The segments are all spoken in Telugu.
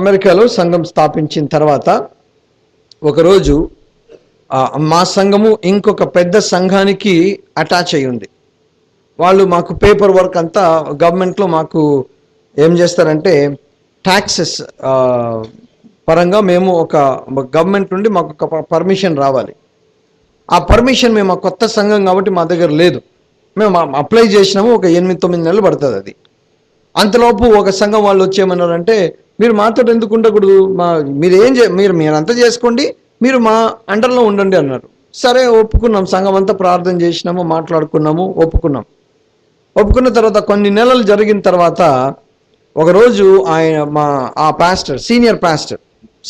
అమెరికాలో సంఘం స్థాపించిన తర్వాత ఒకరోజు మా సంఘము ఇంకొక పెద్ద సంఘానికి అటాచ్ అయి ఉంది. వాళ్ళు మాకు పేపర్ వర్క్ అంతా గవర్నమెంట్లో మాకు ఏం చేస్తారంటే ట్యాక్సెస్ పరంగా మేము ఒక గవర్నమెంట్ నుండి మాకు ఒక పర్మిషన్ రావాలి. ఆ పర్మిషన్ మేము ఆ కొత్త సంఘం కాబట్టి మా దగ్గర లేదు. మేము అప్లై చేసినాము ఒక ఎనిమిది తొమ్మిది నెలలు పడుతుంది అది. అంతలోపు ఒక సంఘం వాళ్ళు వచ్చేయమన్నారంటే మీరు మాతో ఎందుకు ఉండకూడదు? మా మీరు ఏం చే మీరు మీరంతా చేసుకోండి మీరు మా అండర్లో ఉండండి అన్నారు. సరే ఒప్పుకున్నాం. సంఘం అంతా ప్రార్థన చేసినాము మాట్లాడుకున్నాము ఒప్పుకున్నాం. ఒప్పుకున్న తర్వాత కొన్ని నెలలు జరిగిన తర్వాత ఒకరోజు ఆయన మా ఆ pastor senior pastor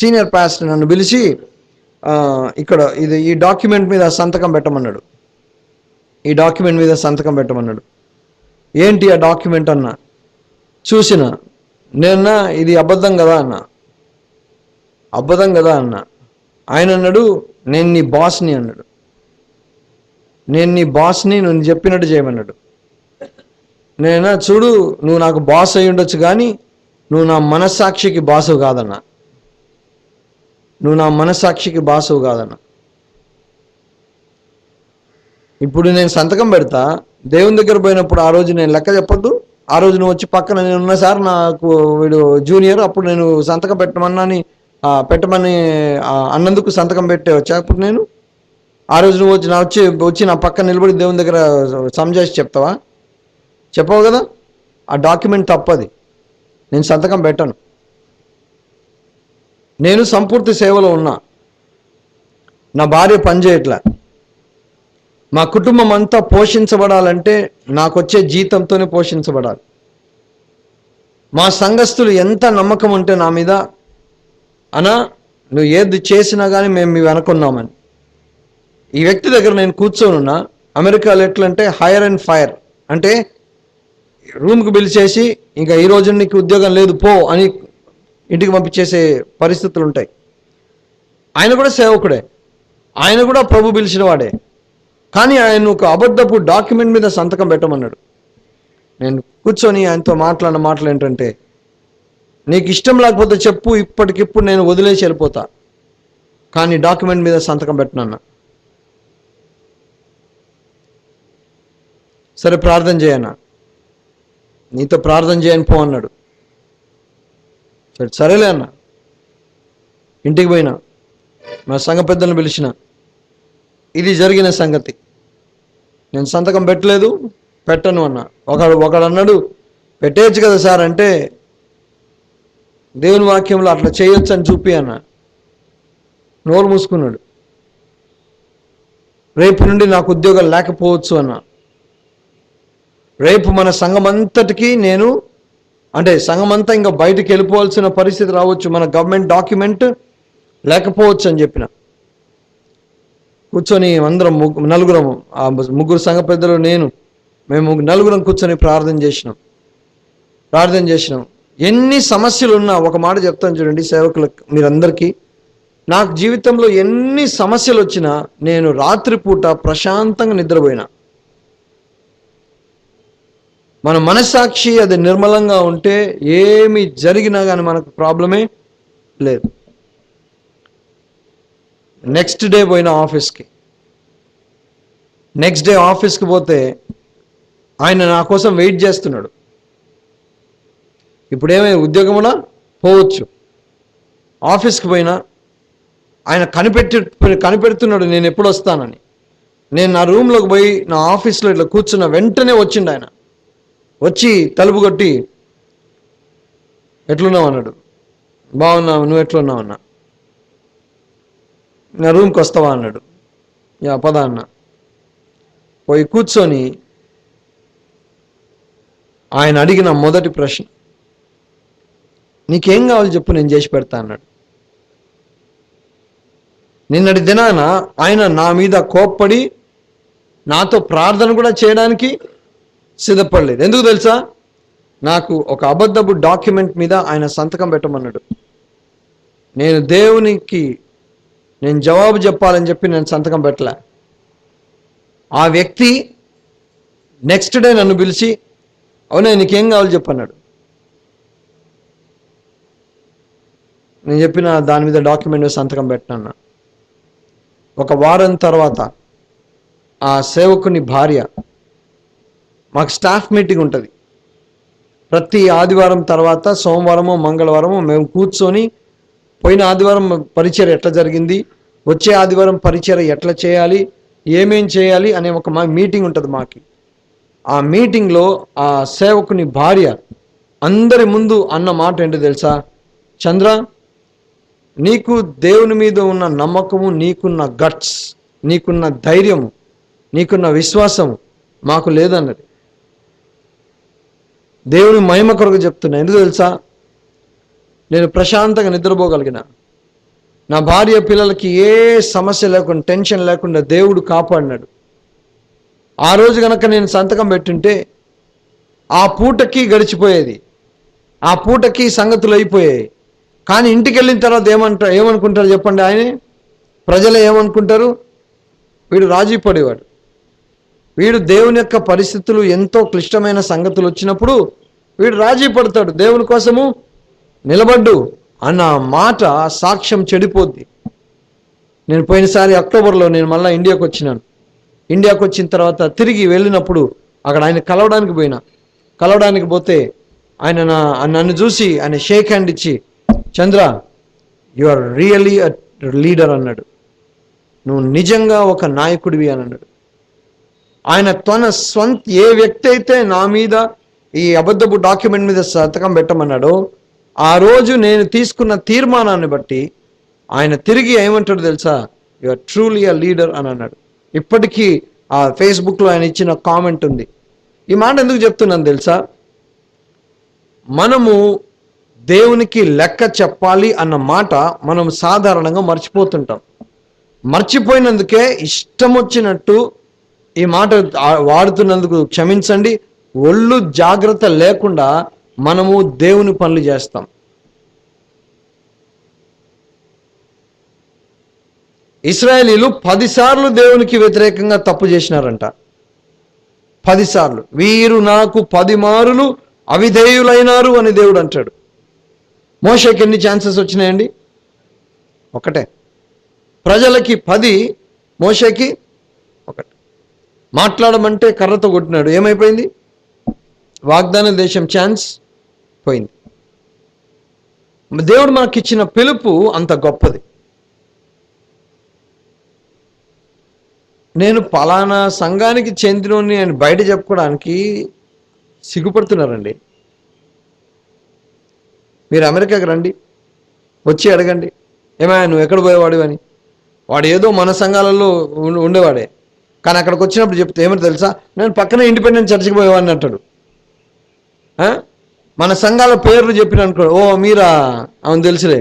senior pastor నన్ను పిలిచి ఇక్కడ ఇది ఈ డాక్యుమెంట్ మీద సంతకం పెట్టమన్నాడు. ఈ డాక్యుమెంట్ మీద సంతకం పెట్టమన్నాడు. ఏంటి ఆ డాక్యుమెంట్ అన్నా? చూసిన నేనన్నా ఇది అబద్ధం కదా అన్న. అబద్ధం కదా అన్న. ఆయన అన్నాడు నేను నీ బాస్ని అన్నాడు. నేను నీ బాస్ని నువ్వు చెప్పినట్టు చేయమన్నాడు. నేనా చూడు నువ్వు నాకు బాస్ అయి ఉండొచ్చు కానీ నువ్వు నా మనస్సాక్షికి బాసు కాదన్నా. నువ్వు నా మనస్సాక్షికి బాసు కాదన్న. ఇప్పుడు నేను సంతకం పెడతా. దేవుని దగ్గర పోయినప్పుడు ఆ రోజు నేను లెక్క చెప్పొద్దు. ఆ రోజు నువ్వు వచ్చి పక్కన నేను ఉన్న సార్ నాకు వీడు జూనియర్ అప్పుడు నేను సంతకం పెట్టమన్నాని పెట్టమని అన్నందుకు సంతకం పెట్టే వచ్చా అప్పుడు నేను? ఆ రోజు నువ్వు వచ్చి నా వచ్చి వచ్చి నా పక్కన నిలబడి దేవుని దగ్గర సమజేసి చెప్తావా? చెప్పవు కదా? ఆ డాక్యుమెంట్ తప్పది. నేను సంతకం పెట్టను. నేను సంపూర్తి సేవలో ఉన్నా. నా భార్య పనిచేయట్లే మా కుటుంబం అంతా పోషించబడాలంటే నాకు వచ్చే జీతంతోనే పోషించబడాలి. మా సంఘస్థులు ఎంత నమ్మకం ఉంటే నా మీద అనా నువ్వు ఏది చేసినా కానీ మేము మీ వెనకున్నామని ఈ వ్యక్తి దగ్గర నేను కూర్చొని అమెరికాలో ఎట్లంటే హైర్ అండ్ ఫైర్. అంటే రూమ్కి పిలిచేసి ఇంకా ఈ రోజు నీకు ఉద్యోగం లేదు పో అని ఇంటికి పంపించేసే పరిస్థితులు ఉంటాయి ఆయన కూడా సేవకుడే. ఆయన కూడా ప్రభు పిలిచిన వాడే. కానీ ఆయన ఒక అబద్ధపు డాక్యుమెంట్ మీద సంతకం పెట్టమన్నాడు. నేను కూర్చొని ఆయనతో మాట్లాడిన మాటలు ఏంటంటే నీకు ఇష్టం లేకపోతే చెప్పు ఇప్పటికిప్పుడు నేను వదిలేసి వెళ్ళిపోతా. కానీ డాక్యుమెంట్ మీద సంతకం పెట్టనన్నా. సరే ప్రార్థన చేయన్నా. నీతో ప్రార్థన చేయని పో అన్నాడు. సరే సరేలే అన్న. ఇంటికి పోయినా. మా సంఘ పెద్దలను పిలిచిన. ఇది జరిగిన సంగతి. నేను సంతకం పెట్టలేదు పెట్టను అన్న. ఒకడు ఒకడు అన్నాడు పెట్టేయచ్చు కదా సార్ అంటే దేవుని వాక్యంలో అట్లా చేయొచ్చు అని చూపి అన్న. నోరు మూసుకున్నాడు. రేపు నుండి నాకు ఉద్యోగం లేకపోవచ్చు అన్న. రేపు మన సంఘం అంతటికి నేను అంటే సంఘం అంతా ఇంకా బయటికి వెళ్ళిపోవాల్సిన పరిస్థితి రావచ్చు మన గవర్నమెంట్ డాక్యుమెంట్ లేకపోవచ్చు అని చెప్పిన. కూర్చొని అందరం ముగ్గు- నలుగురం ఆ ముగ్గురు సంఘ పెద్దలు నేను మేము నలుగురం కూర్చొని ప్రార్థన చేసినాం. ప్రార్థన చేసినాం. ఎన్ని సమస్యలు ఉన్నా ఒక మాట చెప్తాను చూడండి సేవకులకు మీరందరికీ. నాకు జీవితంలో ఎన్ని సమస్యలు వచ్చినా నేను రాత్రిపూట ప్రశాంతంగా నిద్రపోయినా. మన మనస్సాక్షి అది నిర్మలంగా ఉంటే ఏమి జరిగినా కానీ మనకు ప్రాబ్లమే లేదు. నెక్స్ట్ డే పోయిన ఆఫీస్కి నెక్స్ట్ డే ఆఫీస్కి పోతే ఆయన నా కోసం వెయిట్ చేస్తున్నాడు. ఇప్పుడేమై ఉద్యోగములా పోవచ్చు. ఆఫీస్కి పోయినా ఆయన కనిపెట్టి కనిపెడుతున్నాడు నేను ఎప్పుడు వస్తానని. నేను నా రూమ్లోకి పోయి నా ఆఫీస్లో ఇట్లా కూర్చున్న వెంటనే వచ్చిండు ఆయన. వచ్చి తలుపు కొట్టి ఎట్లున్నావు? అన్నాడు. బాగున్నావు నువ్వు ఎట్లున్నావు? అన్నా. నా రూమ్కి వస్తావా అన్నాడు. యా పద అన్న. పోయి కూర్చొని ఆయన అడిగిన మొదటి ప్రశ్న నీకేం కావాలి చెప్పు నేను చేసి పెడతా అన్నాడు. నిన్నటి దినాన ఆయన నా మీద కోప్పడి నాతో ప్రార్థన కూడా చేయడానికి సిద్ధపడలేదు. ఎందుకు తెలుసా? నాకు ఒక అబద్ధపు డాక్యుమెంట్ మీద ఆయన సంతకం పెట్టమన్నాడు. నేను దేవునికి నేను జవాబు చెప్పాలని చెప్పి నేను సంతకం పెట్టలే. ఆ వ్యక్తి నెక్స్ట్ డే నన్ను పిలిచి అవునా నీకేం కావాలి చెప్పన్నాడు నేను చెప్పిన దాని మీద డాక్యుమెంట్ సంతకం పెట్టినా ఒక వారం తర్వాత ఆ సేవకుని భార్య మాకు స్టాఫ్ మీటింగ్ ఉంటుంది. ప్రతి ఆదివారం తర్వాత సోమవారము మంగళవారము మేము కూర్చొని పోయిన ఆదివారం పరిచయం ఎట్లా జరిగింది? వచ్చే ఆదివారం పరిచయం ఎట్లా చేయాలి? ఏమేం చేయాలి? అనే ఒక మా మీటింగ్ ఉంటుంది మాకి. ఆ మీటింగ్లో ఆ సేవకుని భార్య అందరి ముందు అన్న మాట ఏంటో తెలుసా? చంద్ర నీకు దేవుని మీద ఉన్న నమ్మకము నీకున్న గట్స్ నీకున్న ధైర్యము నీకున్న విశ్వాసము మాకు లేదన్నది. దేవుని మహిమ కొరకు చెప్తున్నా. ఎందుకు తెలుసా? నేను ప్రశాంతంగా నిద్రపోగలిగిన. నా భార్య పిల్లలకి ఏ సమస్య లేకుండా టెన్షన్ లేకుండా దేవుడు కాపాడినాడు. ఆ రోజు కనుక నేను సంతకం పెట్టుంటే ఆ పూటకి గడిచిపోయేది. ఆ పూటకి సంగతులు అయిపోయాయి. కానీ ఇంటికి వెళ్ళిన తర్వాత ఏమంటారు ఏమనుకుంటారు చెప్పండి ఆయనే? ప్రజలు ఏమనుకుంటారు? వీడు రాజీ పడేవాడు. వీడు దేవుని యొక్క పరిస్థితులు ఎంతో క్లిష్టమైన సంగతులు వచ్చినప్పుడు వీడు రాజీ పడతాడు దేవుని కోసము. నిలబడ్డు అన్న మాట సాక్ష్యం చెడిపోద్ది. నేను పోయినసారి అక్టోబర్లో నేను మళ్ళీ ఇండియాకు వచ్చినాను. ఇండియాకు వచ్చిన తర్వాత తిరిగి వెళ్ళినప్పుడు అక్కడ ఆయన కలవడానికి పోయినా. కలవడానికి పోతే ఆయన నా నన్ను చూసి ఆయన షేక్ హ్యాండ్ ఇచ్చి Chandra you are really a leader అన్నాడు. నువ్వు నిజంగా ఒక నాయకుడివి అని అన్నాడు. ఆయన తన స్వంత ఏ వ్యక్తి అయితే నా మీద ఈ అబద్ధపు డాక్యుమెంట్ మీద సంతకం పెట్టమన్నాడో ఆ రోజు నేను తీసుకున్న తీర్మానాన్ని బట్టి ఆయన తిరిగి ఏమంటాడు తెలుసా? You are truly a leader అని అన్నాడు. ఇప్పటికీ ఆ ఫేస్బుక్లో ఆయన ఇచ్చిన కామెంట్ ఉంది. ఈ మాట ఎందుకు చెప్తున్నాను తెలుసా? మనము దేవునికి లెక్క చెప్పాలి అన్న మాట మనం సాధారణంగా మర్చిపోతుంటాం. మర్చిపోయినందుకే ఇష్టం వచ్చినట్టు ఈ మాట వాడుతున్నందుకు క్షమించండి. ఒళ్ళు జాగ్రత్త లేకుండా మనము దేవుని పనులు చేస్తాం. ఇస్రాయేలీలు పదిసార్లు దేవునికి వ్యతిరేకంగా తప్పు చేసినారంట. పదిసార్లు. వీరు నాకు పది మారులు అవిధేయులైనారు అని దేవుడు అంటాడు. మోషకి ఎన్ని ఛాన్సెస్ వచ్చినాయండి? ఒకటే. ప్రజలకి పది మోషకి ఒకటి. మాట్లాడమంటే కర్రతో కొట్టినాడు. ఏమైపోయింది? వాగ్దాన దేశం ఛాన్స్ పోయింది. దేవుడు మనకి ఇచ్చిన పిలుపు అంత గొప్పది. నేను పలానా సంఘానికి చెందినని అని బయట చెప్పుకోవడానికి సిగ్గుపడుతున్నారండి. మీరు అమెరికాకి రండి వచ్చి అడగండి. ఏమైనా నువ్వు ఎక్కడ పోయేవాడు అని? వాడు ఏదో మన సంఘాలలో ఉండేవాడే. కానీ అక్కడికి వచ్చినప్పుడు చెప్తే ఏమని తెలుసా? నేను పక్కనే ఇండిపెండెంట్ చర్చికి పోయేవాడిని అంటాడు. మన సంఘాల పేర్లు చెప్పిన అనుకో ఓ మీరా? అవును తెలుసులే.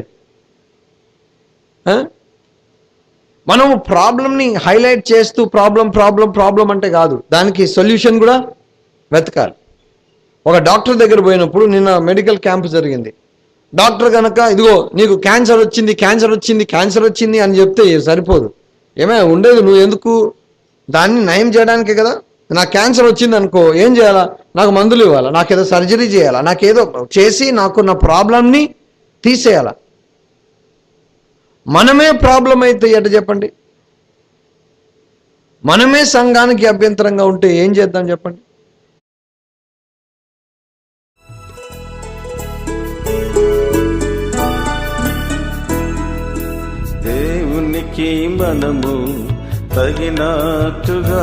మనం ప్రాబ్లంని హైలైట్ చేస్తూ ప్రాబ్లం ప్రాబ్లం ప్రాబ్లం అంటే కాదు. దానికి సొల్యూషన్ కూడా వెతకాలి. ఒక డాక్టర్ దగ్గర పోయినప్పుడు నిన్న మెడికల్ క్యాంప్ జరిగింది. డాక్టర్ కనుక ఇదిగో నీకు క్యాన్సర్ వచ్చింది క్యాన్సర్ వచ్చింది క్యాన్సర్ వచ్చింది అని చెప్తే సరిపోదు. ఏమే ఉండేది నువ్వు ఎందుకు? దాన్ని నయం చేయడానికే కదా. నాకు క్యాన్సర్ వచ్చింది అనుకో ఏం చేయాలా? నాకు మందులు ఇవ్వాలా? నాకేదో సర్జరీ చేయాలా? నాకేదో చేసి నాకున్న ప్రాబ్లంని తీసేయాలా? మనమే ప్రాబ్లం అయితే ఎట చెప్పండి? మనమే సంఘానికి అభ్యంతరంగా ఉంటే ఏం చేద్దాం చెప్పండి? దేవునికి మనము తగినట్టుగా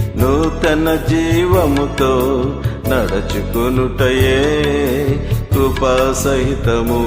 నూతన జీవముతో నడుచుకొనుటయే కృపా సహితము